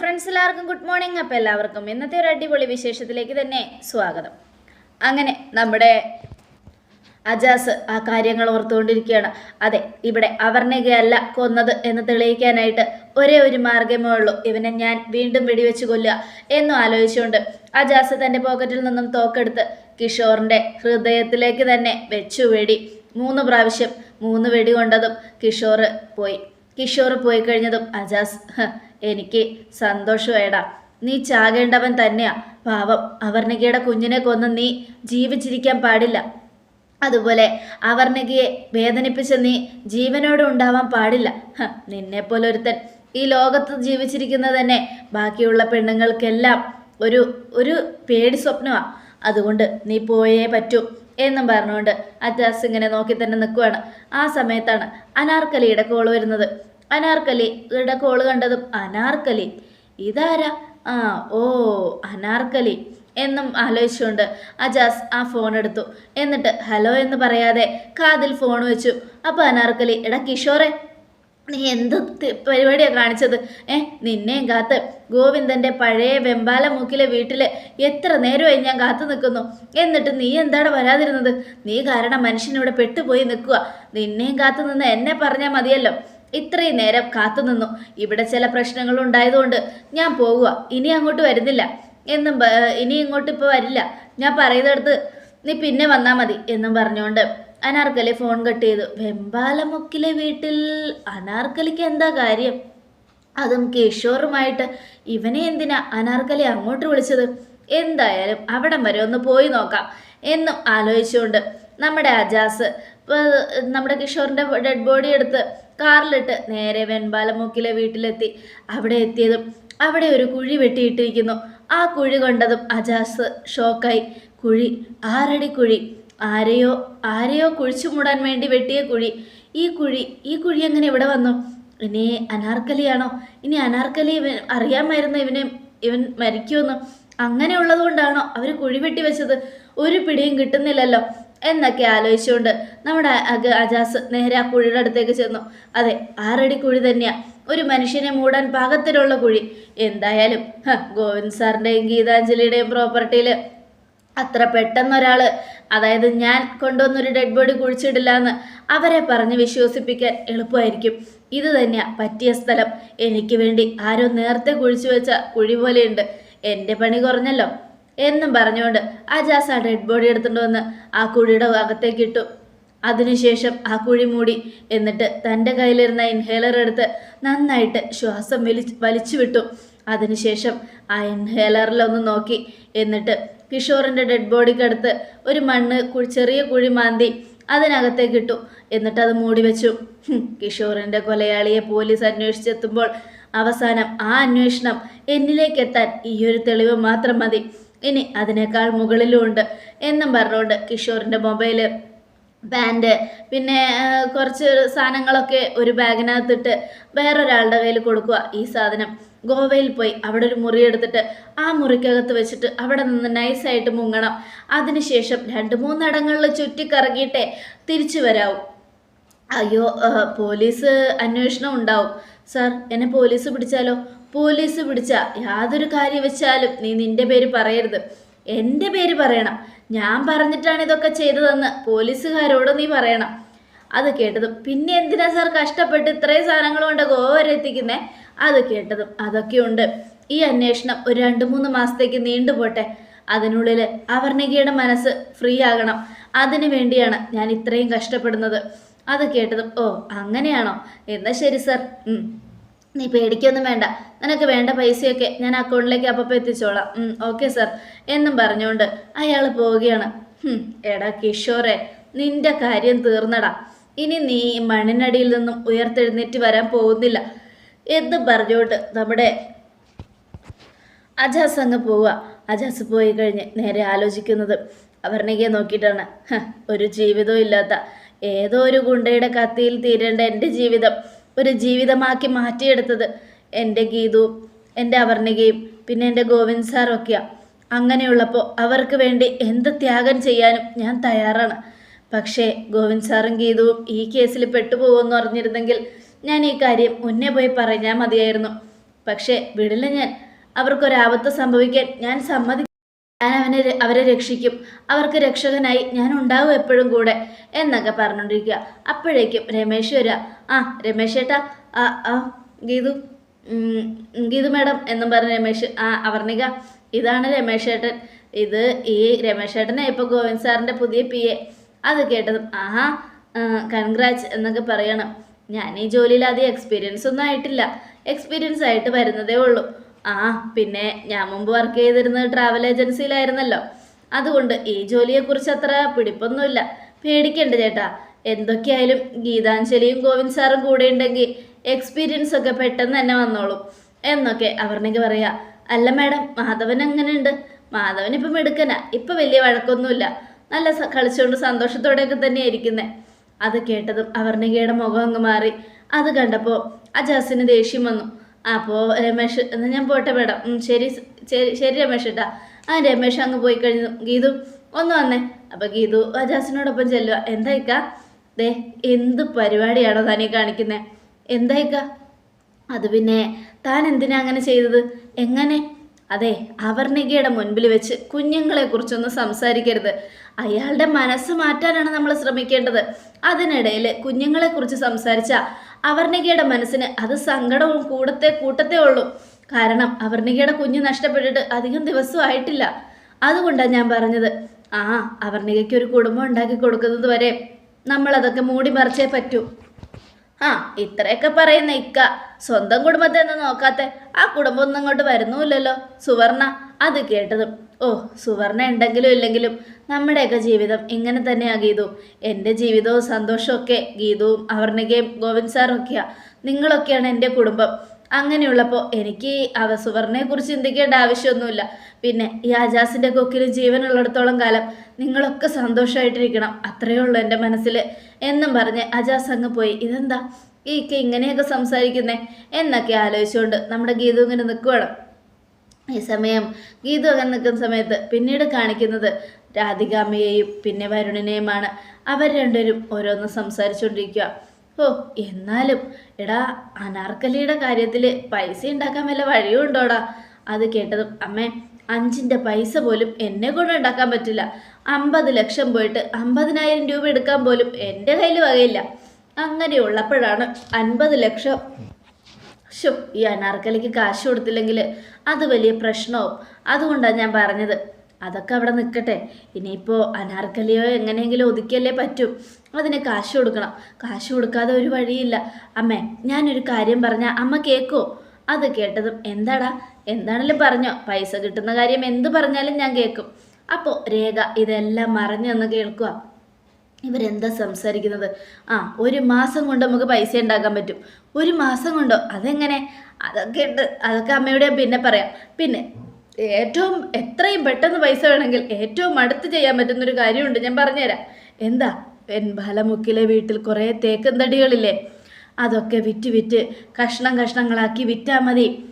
Friends എല്ലാവർക്കും good morning. അപ്പോൾ എല്ലാവർക്കും ഇന്നത്തെ ഒരു അടിപൊളി വിശേഷത്തിലേക്ക് തന്നെ സ്വാഗതം. അങ്ങനെ നമ്മുടെ അജാസ് ആ കാര്യങ്ങൾ ഓർത്തുകൊണ്ടിരിക്കുകയാണ്. അതെ ഇവിടെ അവർണികയല്ല കൊന്നത് എന്ന് തെളിയിക്കാനായിട്ട് ഒരേ ഒരു മാർഗമേ ഉള്ളൂ. ഇവനെ ഞാൻ വീണ്ടും വെടിവെച്ച് കൊല്ലുക എന്നും ആലോചിച്ചുകൊണ്ട് അജാസ് തന്റെ പോക്കറ്റിൽ നിന്നും തോക്കെടുത്ത് കിഷോറിന്റെ ഹൃദയത്തിലേക്ക് തന്നെ വെച്ചു വെടി മൂന്ന് പ്രാവശ്യം മൂന്ന് വെടി കൊണ്ടതും കിഷോർ പോയി. കിഷോർ പോയി കഴിഞ്ഞതും അജാസ് "ഹ്, എനിക്ക് സന്തോഷമായടാ. നീ ചാകേണ്ടവൻ തന്നെയാ. പാവം അവർണികയുടെ കുഞ്ഞിനെ കൊന്ന് നീ ജീവിച്ചിരിക്കാൻ പാടില്ല. അതുപോലെ അവർണികയെ വേദനിപ്പിച്ച നീ ജീവനോട് ഉണ്ടാവാൻ പാടില്ല. നിന്നെപ്പോലെ ഒരുത്തൻ ഈ ലോകത്ത് ജീവിച്ചിരിക്കുന്നത് തന്നെ ബാക്കിയുള്ള പെണ്ണുങ്ങൾക്കെല്ലാം ഒരു ഒരു പേടി സ്വപ്നമാണ് അതുകൊണ്ട് നീ പോയേ പറ്റൂ. എന്നും പറഞ്ഞുകൊണ്ട് അജാസ് ഇങ്ങനെ നോക്കി തന്നെ നിൽക്കുകയാണ് ആ സമയത്താണ് അനാർക്കലിയുടെ കോൾ വരുന്നത്. അനാർക്കലിയുടെ കോൾ കണ്ടതും അനാർക്കലി ഇതാരാ? ആ ഓ അനാർക്കലി എന്നും ആലോചിച്ചുകൊണ്ട് അജാസ് ആ ഫോൺ എടുത്തു. എന്നിട്ട് ഹലോ എന്ന് പറയാതെ കാതിൽ ഫോൺ വെച്ചു. അപ്പോൾ അനാർക്കലി എടാ കിഷോറെ നീ എന്ത് പരിപാടിയാണ് കാണിച്ചത്? ഏ നിന്നെയും കാത്ത് ഗോവിന്ദന്റെ പഴയ വെമ്പാല മൂക്കിലെ വീട്ടിൽ എത്ര നേരമായി ഞാൻ കാത്തു നിൽക്കുന്നു. എന്നിട്ട് നീ എന്താണ് വരാതിരുന്നത്? നീ കാരണം മനുഷ്യനിവിടെ പെട്ടുപോയി നിൽക്കുക. നിന്നെയും കാത്തു നിന്ന് എന്നെ പറഞ്ഞാൽ മതിയല്ലോ. ഇത്രയും നേരം കാത്തു നിന്നു. ഇവിടെ ചില പ്രശ്നങ്ങൾ ഉണ്ടായതുകൊണ്ട് ഞാൻ പോകുക ഇനി അങ്ങോട്ട് വരുന്നില്ല. എന്നും ഇനി ഇങ്ങോട്ട് ഇപ്പോൾ വരില്ല. ഞാൻ പറയുന്നിടത്ത് നീ പിന്നെ വന്നാൽ മതി എന്നും പറഞ്ഞുകൊണ്ട് അനാർക്കലി ഫോൺ കട്ട് ചെയ്തു വെമ്പാലമുക്കിലെ വീട്ടിൽ അനാർക്കലിക്ക് എന്താ കാര്യം? അതും കിഷോറുമായിട്ട്. ഇവനെ എന്തിനാ അനാർക്കലി അങ്ങോട്ട് വിളിച്ചത്? എന്തായാലും അവിടം വരെ ഒന്ന് പോയി നോക്കാം എന്നും ആലോചിച്ചുകൊണ്ട് നമ്മുടെ അജാസ് നമ്മുടെ കിഷോറിന്റെ ഡെഡ് ബോഡി എടുത്ത് കാറിലിട്ട് നേരെ വെൺപാലമുക്കിലെ വീട്ടിലെത്തി. അവിടെ എത്തിയതും അവിടെ ഒരു കുഴി വെട്ടിയിട്ടിരിക്കുന്നു. ആ കുഴി കണ്ടതും അജാസ് ഷോക്കായി. കുഴി? ആരടി കുഴി? ആരെയോ ആരെയോ കുഴിച്ചു മൂടാൻ വേണ്ടി വെട്ടിയ കുഴി. ഈ കുഴി ഈ കുഴി എങ്ങനെ ഇവിടെ വന്നു? ഇനി അനാർക്കലിയാണോ? ഇനി അനാർക്കലി ഇവൻ അറിയാമായിരുന്നു ഇവനെ? ഇവൻ മരിക്കുമെന്ന്? അങ്ങനെയുള്ളത് കൊണ്ടാണോ അവർ കുഴി വെട്ടി വെച്ചത്? ഒരു പിടിയും കിട്ടുന്നില്ലല്ലോ. എന്നൊക്കെ ആലോചിച്ചുകൊണ്ട് നമ്മുടെ അജാസ് നേരെ ആ കുഴിയുടെ അടുത്തേക്ക് ചെന്നു. അതെ ആറടി കുഴി തന്നെയാ. ഒരു മനുഷ്യനെ മൂടാൻ പാകത്തിലുള്ള കുഴി. എന്തായാലും ഗോവിന്ദ് സാറിന്റെയും ഗീതാഞ്ജലിയുടെയും പ്രോപ്പർട്ടിയിൽ അത്ര പെട്ടെന്ന് ഒരാൾ അതായത് ഞാൻ കൊണ്ടുവന്നൊരു ഡെഡ് ബോഡി കുഴിച്ചിടില്ല എന്ന് അവരെ പറഞ്ഞ് വിശ്വസിപ്പിക്കാൻ എളുപ്പമായിരിക്കും. ഇത് തന്നെയാണ് പറ്റിയ സ്ഥലം. എനിക്ക് വേണ്ടി ആരോ നേരത്തെ കുഴിച്ചു വെച്ച കുഴി പോലെയുണ്ട്. എന്റെ പണി കുറഞ്ഞല്ലോ. എന്നും പറഞ്ഞുകൊണ്ട് അജാസ് ആ ഡെഡ് ബോഡി എടുത്തുകൊണ്ട് വന്ന് ആ കുഴിയുടെ അകത്തേക്ക് ഇട്ടു. അതിനുശേഷം ആ കുഴി മൂടി എന്നിട്ട് തന്റെ കയ്യിലിരുന്ന ഇൻഹേലർ എടുത്ത് നന്നായിട്ട് ശ്വാസം വലിച്ചു വലിച്ചു വിട്ടു. അതിനുശേഷം ആ ഇൻഹേലറിലൊന്ന് നോക്കി എന്നിട്ട് കിഷോറിന്റെ ഡെഡ് ബോഡിക്കടുത്ത് ഒരു മണ്ണ് ചെറിയ കുഴി മാന്തി അതിനകത്തേക്ക് ഇട്ടു. എന്നിട്ട് അത് മൂടി വെച്ചു. കിഷോറിന്റെ കൊലയാളിയെ പോലീസ് അന്വേഷിച്ചെത്തുമ്പോൾ അവസാനം ആ അന്വേഷണം എന്നിലേക്ക് എത്താൻ ഈ ഒരു തെളിവ് മാത്രം മതി. ഇനി അതിനേക്കാൾ മുകളിലും ഉണ്ട് എന്നും പറഞ്ഞുകൊണ്ട് കിഷോറിന്റെ മൊബൈൽ പാന്റ് പിന്നെ കുറച്ച് സാധനങ്ങളൊക്കെ ഒരു ബാഗിനകത്തിട്ട് വേറൊരാളുടെ കയ്യിൽ കൊടുക്കുക. ഈ സാധനം ഗോവയിൽ പോയി അവിടെ ഒരു മുറി എടുത്തിട്ട് ആ മുറിക്കകത്ത് വെച്ചിട്ട് അവിടെ നിന്ന് നൈസായിട്ട് മുങ്ങണം. അതിനുശേഷം രണ്ട് മൂന്നിടങ്ങളിൽ ചുറ്റിക്കറങ്ങിയിട്ടേ തിരിച്ചു വരാവും. അയ്യോ പോലീസ് അന്വേഷണം ഉണ്ടാവും. സാർ എന്നെ പോലീസ് പിടിച്ചാലോ? പോലീസ് പിടിച്ച യാതൊരു കാര്യം വെച്ചാലും നീ നിന്റെ പേര് പറയരുത്. എന്റെ പേര് പറയണം. ഞാൻ പറഞ്ഞിട്ടാണ് ഇതൊക്കെ ചെയ്തതെന്ന് പോലീസുകാരോട് നീ പറയണം. അത് കേട്ടതും പിന്നെ എന്തിനാ സാർ കഷ്ടപ്പെട്ട് ഇത്രയും സാധനങ്ങൾ കൊണ്ട് ഗോവ അത് കേട്ടതും അതൊക്കെയുണ്ട്. ഈ അന്വേഷണം ഒരു രണ്ട് മൂന്ന് മാസത്തേക്ക് നീണ്ടുപോട്ടെ അതിനുള്ളിൽ അവർണികയുടെ മനസ്സ് ഫ്രീ ആകണം. അതിനു വേണ്ടിയാണ് ഞാൻ ഇത്രയും കഷ്ടപ്പെടുന്നത്. അത് കേട്ടതും ഓ അങ്ങനെയാണോ? എന്നാൽ ശരി സർ. നീ പേടിക്കൊന്നും വേണ്ട. നിനക്ക് വേണ്ട പൈസയൊക്കെ ഞാൻ അക്കൗണ്ടിലേക്ക് അപ്പം എത്തിച്ചോളാം. Okay sir. എന്നും പറഞ്ഞുകൊണ്ട് അയാൾ പോവുകയാണ്. എടാ കിഷോറെ നിന്റെ കാര്യം തീർന്നടാ. ഇനി നീ മണ്ണിനടിയിൽ നിന്നും ഉയർത്തെഴുന്നേറ്റ് വരാൻ പോകുന്നില്ല. എന്ന് പറഞ്ഞുകൊണ്ട് നമ്മുടെ അജാസ് അങ്ങ് പോവുക. അജാസ് പോയി കഴിഞ്ഞ് നേരെ ആലോചിക്കുന്നത് അവർണയ്ക്ക് നോക്കിയിട്ടാണ്. ഒരു ജീവിതവും ഇല്ലാത്ത ഏതോ ഒരു ഗുണ്ടയുടെ കത്തിയിൽ തീരേണ്ട എന്റെ ജീവിതം. ഒരു ജീവിതമാക്കി മാറ്റിയെടുത്തത് എന്റെ ഗീതു എന്റെ അവർണികയും പിന്നെ എന്റെ ഗോവിന്ദ് സാറൊക്കെയാണ് അങ്ങനെയുള്ളപ്പോൾ അവർക്ക് വേണ്ടി എന്ത് ത്യാഗം ചെയ്യാനും ഞാൻ തയ്യാറാണ്. പക്ഷേ ഗോവിന്ദ് സാറും ഗീതവും ഈ കേസിൽ പെട്ടുപോകുമെന്ന് അറിഞ്ഞിരുന്നെങ്കിൽ ഞാൻ ഈ കാര്യം മുന്നേ പോയി പറഞ്ഞാൽ മതിയായിരുന്നു. പക്ഷേ വിടില്ല ഞാൻ. അവർക്കൊരാപത്ത് സംഭവിക്കാൻ ഞാൻ സമ്മതി ഞാൻ അവനെ അവരെ രക്ഷിക്കും. അവർക്ക് രക്ഷകനായി ഞാൻ ഉണ്ടാവും എപ്പോഴും കൂടെ എന്നൊക്കെ പറഞ്ഞുകൊണ്ടിരിക്കുക. അപ്പോഴേക്കും രമേശ് വരിക. ആ രമേശ് ഏട്ടാ ആ ആ ഗീതു ഗീതു മാഡം എന്നും പറഞ്ഞ രമേശ് ആ അവർണിക ഇതാണ് രമേശ് ഏട്ടൻ ഇത് ഈ രമേശ് ഏട്ടനെ ഇപ്പോൾ ഗോവിന്ദ് സാറിന്റെ പുതിയ പി എ. അത് കേട്ടതും ആഹാ കൺഗ്രാറ്റ്സ് എന്നൊക്കെ പറയണം. ഞാൻ ഈ ജോലിയിൽ അധികം എക്സ്പീരിയൻസ് ഒന്നും ആയിട്ടില്ല. എക്സ്പീരിയൻസ് ആയിട്ട് വരുന്നതേ ഉള്ളൂ. ആ പിന്നെ ഞാൻ മുമ്പ് വർക്ക് ചെയ്തിരുന്നത് ട്രാവൽ ഏജൻസിയിലായിരുന്നല്ലോ അതുകൊണ്ട് ഈ ജോലിയെക്കുറിച്ച് അത്ര പിടിപ്പൊന്നുമില്ല. പേടിക്കണ്ട ചേട്ടാ. എന്തൊക്കെയായാലും ഗീതാഞ്ജലിയും ഗോവിന്ദ് സാറും കൂടെ ഉണ്ടെങ്കിൽ എക്സ്പീരിയൻസ് ഒക്കെ പെട്ടെന്ന് തന്നെ വന്നോളും. എന്നൊക്കെ അവർണിക്ക് പറയാ. അല്ല മാഡം മാധവൻ എങ്ങനെയുണ്ട്? മാധവൻ ഇപ്പം എടുക്കനാ ഇപ്പം വലിയ വഴക്കൊന്നുമില്ല. നല്ല കളിച്ചുകൊണ്ട് സന്തോഷത്തോടെയൊക്കെ തന്നെ ഇരിക്കുന്നത് അത് കേട്ടതും അവർണികയുടെ മുഖം അങ്ങ് മാറി. അത് കണ്ടപ്പോൾ അജാസിന് ദേഷ്യം വന്നു. അപ്പോൾ രമേശ് എന്നാൽ ഞാൻ പോട്ടെ മേഡം. ശരി ശരി ശരി രമേശ് ഏട്ടാ. ആ രമേശ് അങ്ങ് പോയി കഴിഞ്ഞു. ഗീതു ഒന്ന് വന്നേ. അപ്പോൾ ഗീതു അജാസിനോടൊപ്പം ചെല്ലുക എന്തായിക്ക ദേ എന്ത് പരിപാടിയാണോ താനീ കാണിക്കുന്നത് എന്തായിക്ക അത് പിന്നെ താൻ എന്തിനാ അങ്ങനെ ചെയ്തത്? എങ്ങനെ? അതെ അവർണികയുടെ മുൻപിൽ വെച്ച് കുഞ്ഞുങ്ങളെ കുറിച്ചൊന്നും സംസാരിക്കരുത്. അയാളുടെ മനസ്സ് മാറ്റാനാണ് നമ്മൾ ശ്രമിക്കേണ്ടത്. അതിനിടയിൽ കുഞ്ഞുങ്ങളെക്കുറിച്ച് സംസാരിച്ച അവർണികയുടെ മനസ്സിന് അത് സങ്കടവും കൂടത്തെ കൂട്ടത്തേ ഉള്ളൂ. കാരണം അവർണികയുടെ കുഞ്ഞ് നഷ്ടപ്പെട്ടിട്ട് അധികം ദിവസവും ആയിട്ടില്ല. അതുകൊണ്ടാണ് ഞാൻ പറഞ്ഞത്. ആ അവർണികയ്ക്ക് ഒരു കുടുംബം ഉണ്ടാക്കി കൊടുക്കുന്നത് വരെ നമ്മളതൊക്കെ മൂടി മറിച്ചേ പറ്റൂ. ആ ഇത്രയൊക്കെ പറയുന്ന ഇക്ക സ്വന്തം കുടുംബത്തെ ഒന്നും നോക്കാത്ത ആ കുടുംബം ഒന്നും അങ്ങോട്ട് വരുന്നുമില്ലല്ലോ. സുവർണ അത് കേട്ടതും ഓ സുവർണ ഉണ്ടെങ്കിലും ഇല്ലെങ്കിലും നമ്മുടെയൊക്കെ ജീവിതം ഇങ്ങനെ തന്നെയാ ഗീതു. എന്റെ ജീവിതവും സന്തോഷമൊക്കെ ഗീതുവും അവർണികയും ഗോവിന്ദ് സാറും ഒക്കെയാണ് നിങ്ങളൊക്കെയാണ് എന്റെ കുടുംബം. അങ്ങനെയുള്ളപ്പോൾ എനിക്ക് അവ സുവർണയെക്കുറിച്ച് ചിന്തിക്കേണ്ട ആവശ്യമൊന്നുമില്ല. പിന്നെ ഈ ആജാസിന്റെ കൊക്കിൽ ജീവനുള്ളിടത്തോളം കാലം നിങ്ങളൊക്കെ സന്തോഷമായിട്ടിരിക്കണം അത്രയേ ഉള്ളൂ എന്റെ മനസ്സിൽ എന്നും പറഞ്ഞ് അജാസ് അങ്ങ് പോയി. ഇതെന്താ? ഈ ഇങ്ങനെയൊക്കെ സംസാരിക്കുന്നേ? എന്നൊക്കെ ആലോചിച്ചുകൊണ്ട് നമ്മുടെ ഗീതു ഇങ്ങനെ നിൽക്കുവാണ് ഈ സമയം ഗീതു അങ്ങനെ നിൽക്കുന്ന സമയത്ത് പിന്നീട് കാണിക്കുന്നത് രാധികാമ്മയെയും പിന്നെ വരുണിനെയുമാണ്. അവർ രണ്ടുപേരും ഓരോന്ന് സംസാരിച്ചുകൊണ്ടിരിക്കുക. ഓ എന്നാലും എടാ അനാർക്കലിയുടെ കാര്യത്തിൽ പൈസ ഉണ്ടാക്കാൻ വല്ല വഴിയും ഉണ്ടോടാ? അത് കേട്ടതും അമ്മേ അഞ്ചിന്റെ പൈസ പോലും എന്നെ കൊണ്ട് ഉണ്ടാക്കാൻ പറ്റില്ല. അമ്പത് ലക്ഷം പോയിട്ട് അമ്പതിനായിരം രൂപ എടുക്കാൻ പോലും എന്റെ കയ്യിൽ വകയില്ല. അങ്ങനെയുള്ളപ്പോഴാണ് അൻപത് ലക്ഷം ശോ ഈ അനാർക്കലിക്ക് കാശ് കൊടുത്തില്ലെങ്കിൽ അത് വലിയ പ്രശ്നവും. അതുകൊണ്ടാണ് ഞാൻ പറഞ്ഞത്. അതൊക്കെ അവിടെ നിൽക്കട്ടെ. ഇനിയിപ്പോൾ അനാർക്കലിയോ എങ്ങനെയെങ്കിലും ഒതുക്കിയല്ലേ പറ്റൂ. അതിന് കാശ് കൊടുക്കണം. കാശ് കൊടുക്കാതെ ഒരു വഴിയില്ല. അമ്മേ ഞാനൊരു കാര്യം പറഞ്ഞാൽ അമ്മ കേൾക്കോ അത് കേട്ടതും എന്താടാ? എന്താണെങ്കിലും പറഞ്ഞോ? പൈസ കിട്ടുന്ന കാര്യം എന്ത് പറഞ്ഞാലും ഞാൻ കേൾക്കും അപ്പോൾ രേഖ ഇതെല്ലാം മറിഞ്ഞെന്ന് കേൾക്കുക ഇവരെന്താ സംസാരിക്കുന്നത്? ആ ഒരു മാസം കൊണ്ട് നമുക്ക് പൈസ ഉണ്ടാക്കാൻ പറ്റും. ഒരു മാസം കൊണ്ടോ? അതെങ്ങനെ? അതൊക്കെ ഉണ്ട്. അതൊക്കെ അമ്മയോട് പിന്നെ പറയാം. പിന്നെ ഏറ്റവും എത്രയും പെട്ടെന്ന് പൈസ വേണമെങ്കിൽ ഏറ്റവും അടുത്ത് ചെയ്യാൻ പറ്റുന്നൊരു കാര്യമുണ്ട്. ഞാൻ പറഞ്ഞുതരാം. എന്താ? പെൺബാലമുക്കിലെ വീട്ടിൽ കുറേ തേക്കും തടികളില്ലേ അതൊക്കെ വിറ്റ് വിറ്റ് കഷ്ണം കഷ്ണങ്ങളാക്കി വിറ്റാൽ മതി.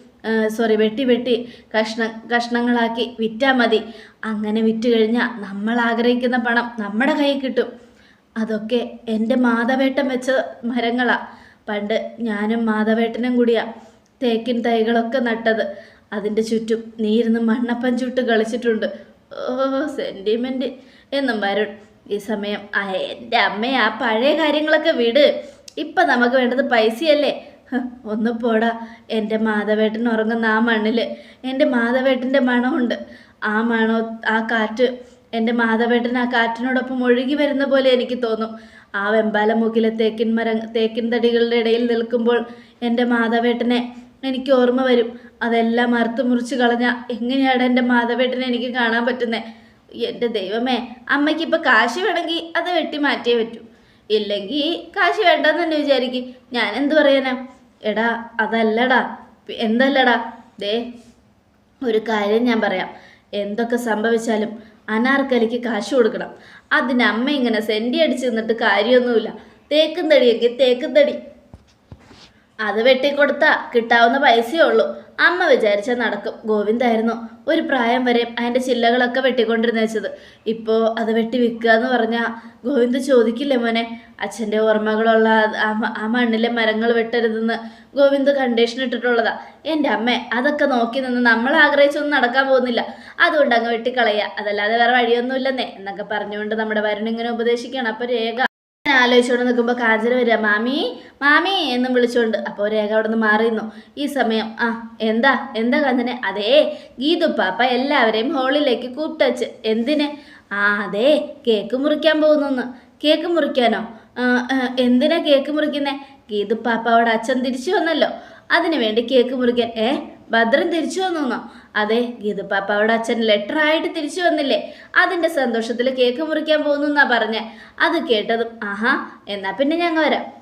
സോറി വെട്ടി വെട്ടി കഷ്ണ കഷ്ണങ്ങളാക്കി വിറ്റാൽ മതി. അങ്ങനെ വിറ്റ് കഴിഞ്ഞാൽ നമ്മൾ ആഗ്രഹിക്കുന്ന പണം നമ്മുടെ കയ്യിൽ കിട്ടും. അതൊക്കെ എന്റെ മാധവേട്ടൻ വെച്ച മരങ്ങളാ. പണ്ട് ഞാനും മാധവേട്ടനും കൂടിയാ തേക്കിൻ തൈകളൊക്കെ നട്ടത്. അതിന്റെ ചുറ്റും നീ ഇരുന്ന് മണ്ണപ്പം ചുട്ട് കളിച്ചിട്ടുണ്ട്. ഓ സെന്റിമെന്റ് എന്നും വരുൺ. ഈ സമയം എന്റെ അമ്മയെ ആ പഴയ കാര്യങ്ങളൊക്കെ വിട്. ഇപ്പം നമുക്ക് വേണ്ടത് പൈസയല്ലേ? ഒന്ന് പോടാ. എന്റെ മാധവേട്ടൻ ഉറങ്ങുന്ന ആ മണ്ണിൽ എന്റെ മാധവേട്ടന്റെ മണമുണ്ട്. ആ മണോ ആ കാറ്റ് എന്റെ മാധവേട്ടൻ ആ കാറ്റിനോടൊപ്പം ഒഴുകി വരുന്ന പോലെ എനിക്ക് തോന്നും. ആ വെമ്പാലമുക്കിലെ തേക്കിൻ മര തേക്കിൻ തടികളുടെ ഇടയിൽ നിൽക്കുമ്പോൾ എന്റെ മാധവേട്ടനെ എനിക്ക് ഓർമ്മ വരും. അതെല്ലാം മറുത്തു മുറിച്ച് കളഞ്ഞ എങ്ങനെയാണ് എന്റെ മാധവേട്ടനെ എനിക്ക് കാണാൻ പറ്റുന്നത് എന്റെ ദൈവമേ അമ്മയ്ക്ക് ഇപ്പോൾ കാശ് വേണമെങ്കിൽ അത് വെട്ടി മാറ്റിയേ പറ്റൂ. ഇല്ലെങ്കിൽ കാശ് വേണ്ടെന്ന് തന്നെ വിചാരിക്കും. ഞാൻ എന്ത് പറയാനാ? എടാ അതല്ലടാ. എന്തല്ലടാ? ദേ ഒരു കാര്യം ഞാൻ പറയാം. എന്തൊക്കെ സംഭവിച്ചാലും അനാർക്കലിക്ക് കാശ് കൊടുക്കണം. അതിന് അമ്മ ഇങ്ങനെ സെന്റി അടിച്ച് നിന്നിട്ട് കാര്യമൊന്നുമില്ല. തേക്കും തടിയൊക്കെ തേക്കും തടി. അത് വെട്ടിക്കൊടുത്താ കിട്ടാവുന്ന പൈസയേ ഉള്ളൂ. അമ്മ വിചാരിച്ചാൽ നടക്കും. ഗോവിന്ദായിരുന്നു ഒരു പ്രായം വരെ അതിന്റെ ചില്ലകളൊക്കെ വെട്ടിക്കൊണ്ടിരുന്ന വെച്ചത്. ഇപ്പോൾ അത് വെട്ടി വിൽക്കുക എന്ന് പറഞ്ഞാൽ ഗോവിന്ദ് ചോദിക്കില്ലേ മോനെ? അച്ഛന്റെ ഓർമ്മകളുള്ള ആ മണ്ണിലെ മരങ്ങൾ വെട്ടരുതെന്ന് ഗോവിന്ദ് കണ്ടീഷൻ ഇട്ടിട്ടുള്ളതാ. എന്റെ അമ്മ അതൊക്കെ നോക്കി നിന്ന് നമ്മൾ ആഗ്രഹിച്ചൊന്നും നടക്കാൻ പോകുന്നില്ല. അതുകൊണ്ട് അങ്ങ് വെട്ടിക്കളയുക അതല്ലാതെ വേറെ വഴിയൊന്നുമില്ലെന്നേ. എന്നൊക്കെ പറഞ്ഞുകൊണ്ട് നമ്മുടെ വരുണിങ്ങനെ ഉപദേശിക്കുകയാണ്. അപ്പോൾ രേഖ ആലോചിച്ചുകൊണ്ട് നിൽക്കുമ്പോൾ കാഞ്ചന വരിക. മാമി മാമി എന്നും വിളിച്ചുകൊണ്ട് അപ്പോൾ രേഖ അവിടെ നിന്ന് മാറിയിരുന്നു. ഈ സമയം ആ എന്താ എന്താ കാഞ്ചനെ? അതേ ഗീതു പാപ്പ എല്ലാവരെയും ഹോളിലേക്ക് കൂട്ടച്ച്. എന്തിന്? ആ അതെ കേക്ക് മുറിക്കാൻ പോകുന്നു കേക്ക് മുറിക്കാനോ? എന്തിനാ കേക്ക് മുറിക്കുന്നേ? ഗീതുപ്പാപ്പ അവിടെ അച്ഛൻ തിരിച്ചു വന്നല്ലോ. അതിനു വേണ്ടി കേക്ക് മുറിക്കാൻ. ഏ? ഭദ്രൻ തിരിച്ചു വന്നോ അതെ ഗീതുപ്പാപ്പ അവിടെ അച്ഛൻ ലെറ്റർ ആയിട്ട് തിരിച്ചു വന്നില്ലേ? അതിന്റെ സന്തോഷത്തിൽ കേക്ക് മുറിക്കാൻ പോകുന്നു എന്നാ പറഞ്ഞേ. അത് കേട്ടതും ആഹാ എന്നാ പിന്നെ ഞങ്ങൾ വരാം.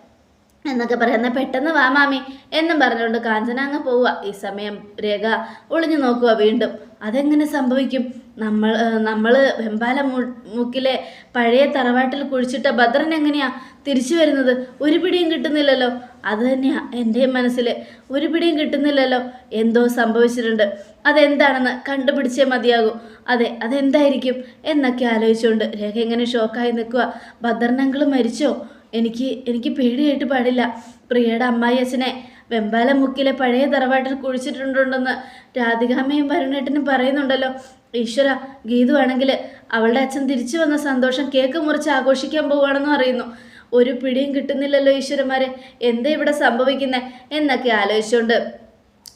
എന്നൊക്കെ പറയാം. എന്നാൽ പെട്ടെന്ന് വാ മാമി എന്നും പറഞ്ഞുകൊണ്ട് കാഞ്ചന അങ്ങ് പോവുക. ഈ സമയം രേഖ ഒളിഞ്ഞു നോക്കുക വീണ്ടും. അതെങ്ങനെ സംഭവിക്കും? നമ്മൾ നമ്മൾ വെമ്പാല മുക്കിലെ പഴയ തറവാട്ടിൽ കുഴിച്ചിട്ട ഭദ്രൻ എങ്ങനെയാ തിരിച്ചു വരുന്നത്? ഒരു പിടിയും കിട്ടുന്നില്ലല്ലോ. അത് തന്നെയാ എന്റെയും മനസ്സിൽ ഒരു പിടിയും കിട്ടുന്നില്ലല്ലോ. എന്തോ സംഭവിച്ചിട്ടുണ്ട്. അതെന്താണെന്ന് കണ്ടുപിടിച്ചേ മതിയാകൂ. അതെ അതെന്തായിരിക്കും എന്നൊക്കെ ആലോചിച്ചുകൊണ്ട് രേഖ എങ്ങനെ ഷോക്കായി നിൽക്കുക. ഭദ്രനങ്ങൾ മരിച്ചോ? എനിക്ക് എനിക്ക് പേടിയായിട്ട് പാടില്ല. പ്രിയയുടെ അമ്മായി അച്ഛനെ വെമ്പാല മുക്കിലെ പഴയ തറവാട്ടിൽ കുഴിച്ചിട്ടുണ്ടെന്ന് രാധികാമ്മയും വരുണേട്ടനും പറയുന്നുണ്ടല്ലോ. ഈശ്വര ഗീതു ആണെങ്കിൽ അവളുടെ അച്ഛൻ തിരിച്ചു വന്ന സന്തോഷം കേക്ക് മുറിച്ച് ആഘോഷിക്കാൻ പോവുകയാണെന്നും അറിയുന്നു. ഒരു പിടിയും കിട്ടുന്നില്ലല്ലോ ഈശ്വരന്മാരെ. എന്താ ഇവിടെ സംഭവിക്കുന്നത് എന്നൊക്കെ ആലോചിച്ചുകൊണ്ട്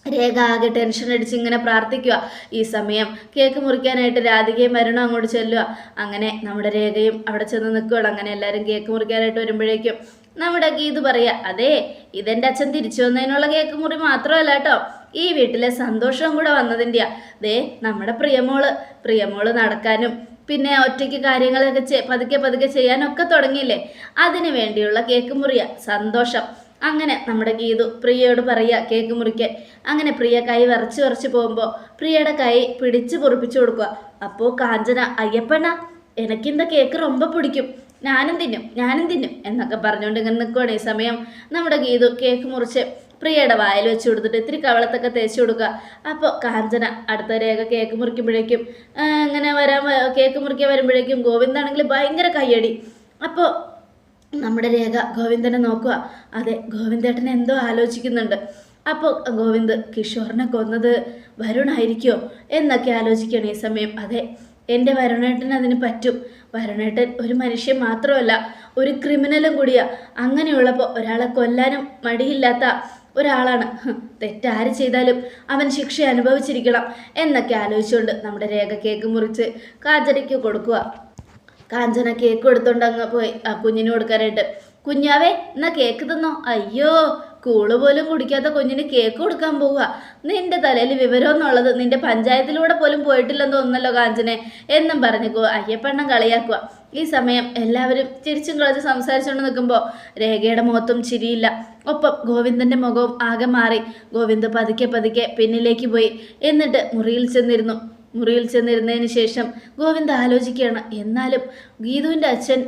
രേഖ ആകെ ടെൻഷൻ അടിച്ച് ഇങ്ങനെ പ്രാർത്ഥിക്കുക. ഈ സമയം കേക്ക് മുറിക്കാനായിട്ട് രാധികയും വരുണും അങ്ങോട്ട് ചെല്ലുക. അങ്ങനെ നമ്മുടെ രേഖയും അവിടെ ചെന്ന് നിൽക്കുകയാണ്. അങ്ങനെ എല്ലാവരും കേക്ക് മുറിക്കാനായിട്ട് വരുമ്പോഴേക്കും നമ്മുടെ ഗീത് പറയുക അതെ ഇതെന്റെ അച്ഛൻ തിരിച്ചു വന്നതിനുള്ള കേക്ക് മുറി മാത്രമല്ല കേട്ടോ ഈ വീട്ടിലെ സന്തോഷവും കൂടെ വന്നതിന്റെയാ ദേ നമ്മുടെ പ്രിയമോൾ. പ്രിയമോൾ നടക്കാനും പിന്നെ ഒറ്റയ്ക്ക് കാര്യങ്ങളൊക്കെ പതുക്കെ പതുക്കെ ചെയ്യാനൊക്കെ തുടങ്ങിയില്ലേ? അതിനു വേണ്ടിയുള്ള കേക്ക് മുറിയ. സന്തോഷം. അങ്ങനെ നമ്മുടെ ഗീതു പ്രിയയോട് പറയുക കേക്ക് മുറിക്കാൻ. അങ്ങനെ പ്രിയ കൈ വരച്ച് വരച്ച് പോകുമ്പോൾ പ്രിയയുടെ കൈ പിടിച്ച് പൊറിപ്പിച്ചു കൊടുക്കുക. അപ്പോൾ കാഞ്ചന അയ്യപ്പണ്ണ എനിക്കിന്ത കേക്ക് രൊമ്പ പിടിക്കും. ഞാനും തിന്നും ഞാനും തിന്നും എന്നൊക്കെ പറഞ്ഞുകൊണ്ട് ഇങ്ങനെ നിൽക്കുകയാണ് ഈ സമയം. നമ്മുടെ ഗീതു കേക്ക് മുറിച്ച് പ്രിയയുടെ വായിൽ വെച്ച് കൊടുത്തിട്ട് ഇത്തിരി കവളത്തൊക്കെ തേച്ച് കൊടുക്കുക. അപ്പോൾ കാഞ്ചന അടുത്ത രേഖ കേക്ക് മുറിക്കുമ്പോഴേക്കും ഇങ്ങനെ വരാൻ കേക്ക് മുറിക്കാൻ വരുമ്പോഴേക്കും ഗോവിന്ദാണെങ്കിൽ ഭയങ്കര കയ്യടി. അപ്പോൾ നമ്മുടെ രേഖ ഗോവിന്ദനെ നോക്കുക. അതെ ഗോവിന്ദേട്ടൻ എന്തോ ആലോചിക്കുന്നുണ്ട്. അപ്പോൾ ഗോവിന്ദ് കിഷോറിനെ കൊന്നത് വരുണായിരിക്കുമോ എന്നൊക്കെ ആലോചിക്കുകയാണ് ഈ സമയം. അതെ എന്റെ വരുണേട്ടൻ അതിന് പറ്റും. വരുണേട്ടൻ ഒരു മനുഷ്യൻ മാത്രമല്ല ഒരു ക്രിമിനലും കൂടിയാ. അങ്ങനെയുള്ളപ്പോൾ ഒരാളെ കൊല്ലാനും മടിയില്ലാത്ത ഒരാളാണ്. തെറ്റാര് ചെയ്താലും അവൻ ശിക്ഷ അനുഭവിച്ചിരിക്കണം എന്നൊക്കെ ആലോചിച്ചുകൊണ്ട് നമ്മുടെ രേഖ കേക്ക് മുറിച്ച് കാജരയ്ക്ക് കൊടുക്കുക. കാഞ്ചന കേക്ക് കൊടുത്തോണ്ട് അങ്ങ് പോയി ആ കുഞ്ഞിന് കൊടുക്കാനായിട്ട്. കുഞ്ഞാവേ എന്നാ കേക്ക് തന്നോ? അയ്യോ കൂൾ പോലും കുടിക്കാത്ത കുഞ്ഞിന് കേക്ക് കൊടുക്കാൻ പോവുക. നിന്റെ തലയിൽ വിവരമെന്നുള്ളത് നിന്റെ പഞ്ചായത്തിലൂടെ പോലും പോയിട്ടില്ലെന്ന് തോന്നുന്നല്ലോ കാഞ്ചനെ. എന്നും പറഞ്ഞു കോ- അയ്യപ്പണ്ണം കളിയാക്കുക. ഈ സമയം എല്ലാവരും ചിരിച്ചും കളിച്ച് സംസാരിച്ചുകൊണ്ട് നിൽക്കുമ്പോൾ രേഖയുടെ മുഖത്തും ചിരിയില്ല. ഒപ്പം ഗോവിന്ദന്റെ മുഖവും ആകെ മാറി. ഗോവിന്ദ് പതുക്കെ പതുക്കെ പിന്നിലേക്ക് പോയി. എന്നിട്ട് മുറിയിൽ ചെന്നിരുന്നു. മുറിയിൽ ചെന്നിരുന്നതിന് ശേഷം ഗോവിന്ദ് ആലോചിക്കുകയാണ്. എന്നാലും ഗീതുവിന്റെ അച്ഛൻ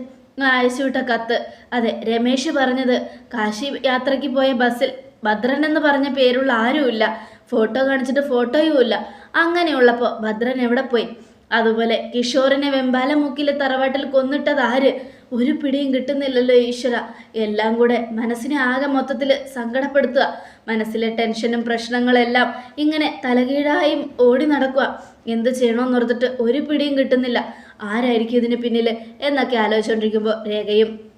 അയച്ചുവിട്ട കത്ത്. അതെ രമേശ് പറഞ്ഞത് കാശി യാത്രയ്ക്ക് പോയ ബസ്സിൽ ഭദ്രൻ എന്ന് പറഞ്ഞ പേരുള്ള ആരുമില്ല. ഫോട്ടോ കാണിച്ചിട്ട് ഫോട്ടോയും ഇല്ല അങ്ങനെയുള്ളപ്പോൾ ഭദ്രൻ എവിടെ പോയി? അതുപോലെ കിഷോറിനെ വെമ്പാല മുക്കിലെ തറവാട്ടിൽ കൊന്നിട്ടത് ആര് ഒരു പിടിയും കിട്ടുന്നില്ലല്ലോ ഈശ്വര. എല്ലാം കൂടെ മനസ്സിനെ ആകെ മൊത്തത്തിൽ സങ്കടപ്പെടുത്തുക. മനസ്സിലെ ടെൻഷനും പ്രശ്നങ്ങളെല്ലാം ഇങ്ങനെ തലകീഴായും ഓടി നടക്കുക. എന്ത് ചെയ്യണമെന്നോർത്തിട്ട് ഒരു പിടിയും കിട്ടുന്നില്ല. ആരായിരിക്കും ഇതിന് പിന്നിൽ എന്നൊക്കെ ആലോചിച്ചുകൊണ്ടിരിക്കുമ്പോൾ രേഖയും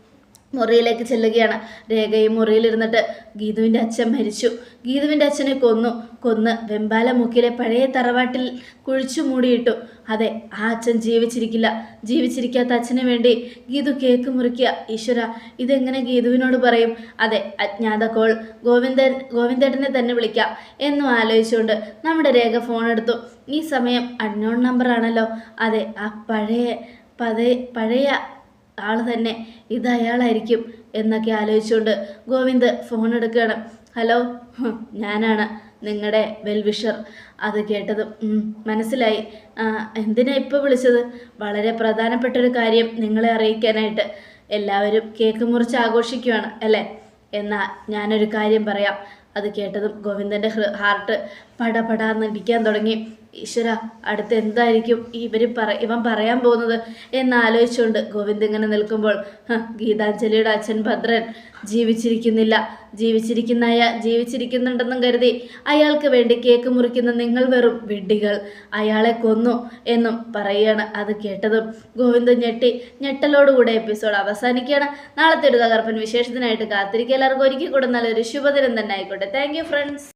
മുറിയിലേക്ക് ചെല്ലുകയാണ്. രേഖയും മുറിയിലിരുന്നിട്ട് ഗീതുവിന്റെ അച്ഛൻ മരിച്ചു. ഗീതുവിന്റെ അച്ഛനെ കൊന്നു. കൊന്ന് വെമ്പാല മുക്കിലെ പഴയ തറവാട്ടിൽ കുഴിച്ചു മൂടിയിട്ടു. അതെ ആ അച്ഛൻ ജീവിച്ചിരിക്കില്ല. ജീവിച്ചിരിക്കാത്ത അച്ഛന് വേണ്ടി ഗീതു കേക്ക് മുറിക്കുക. ഈശ്വര ഇതെങ്ങനെ ഗീതുവിനോട് പറയും? അതെ അജ്ഞാത കോൾ. ഗോവിന്ദൻ ഗോവിന്ദേട്ടനെ തന്നെ വിളിക്കാം. എന്നും ആലോചിച്ചുകൊണ്ട് നമ്മുടെ രേഖ ഫോൺ എടുത്തു. ഈ സമയം അൺനോൺ നമ്പറാണല്ലോ അതെ ആ പഴയ പതേ പഴയ ആൾ തന്നെ ഇത് അയാളായിരിക്കും എന്നൊക്കെ ആലോചിച്ചുകൊണ്ട് ഗോവിന്ദ് ഫോൺ എടുക്കുകയാണ്. ഹലോ ഞാനാണ് നിങ്ങളുടെ വെൽവിഷർ. അത് കേട്ടതും മനസ്സിലായി. എന്തിനാ ഇപ്പോൾ വിളിച്ചത്? വളരെ പ്രധാനപ്പെട്ട ഒരു കാര്യം നിങ്ങളെ അറിയിക്കാനായിട്ട്. എല്ലാവരും കേക്ക് മുറിച്ച് ആഘോഷിക്കുകയാണ് അല്ലേ? എന്നാൽ ഞാനൊരു കാര്യം പറയാം. അത് കേട്ടതും ഗോവിന്ദന്റെ ഹാർട്ട് പടപടാന്ന് ഇടിക്കാൻ തുടങ്ങി. ഈശ്വര അടുത്ത് എന്തായിരിക്കും ഇവർ പറ ഇവൻ പറയാൻ പോകുന്നത്? എന്നാലോചിച്ചുകൊണ്ട് ഗോവിന്ദ് ഇങ്ങനെ നിൽക്കുമ്പോൾ "ഹ, ഗീതാഞ്ജലിയുടെ അച്ഛൻ ഭദ്രൻ ജീവിച്ചിരിക്കുന്നില്ല. ജീവിച്ചിരിക്കുന്ന അയാൾ ജീവിച്ചിരിക്കുന്നുണ്ടെന്നും കരുതി അയാൾക്ക് വേണ്ടി കേക്ക് മുറിക്കുന്ന നിങ്ങൾ വെറും വിഡ്ഢികൾ. അയാളെ കൊന്നു എന്നും പറയുകയാണ് അത് കേട്ടതും. ഗോവിന്ദ് ഞെട്ടി ഞെട്ടലോടുകൂടെ എപ്പിസോഡ് അവസാനിക്കുകയാണ്. നാളത്തെ ഒരു തകർപ്പൻ വിശേഷത്തിനായിട്ട് കാത്തിരിക്കുക. എല്ലാവർക്കും ഒരിക്കൽ കൂടെ നല്ലൊരു ശുഭദിനം തന്നെ ആയിക്കോട്ടെ. Thank friends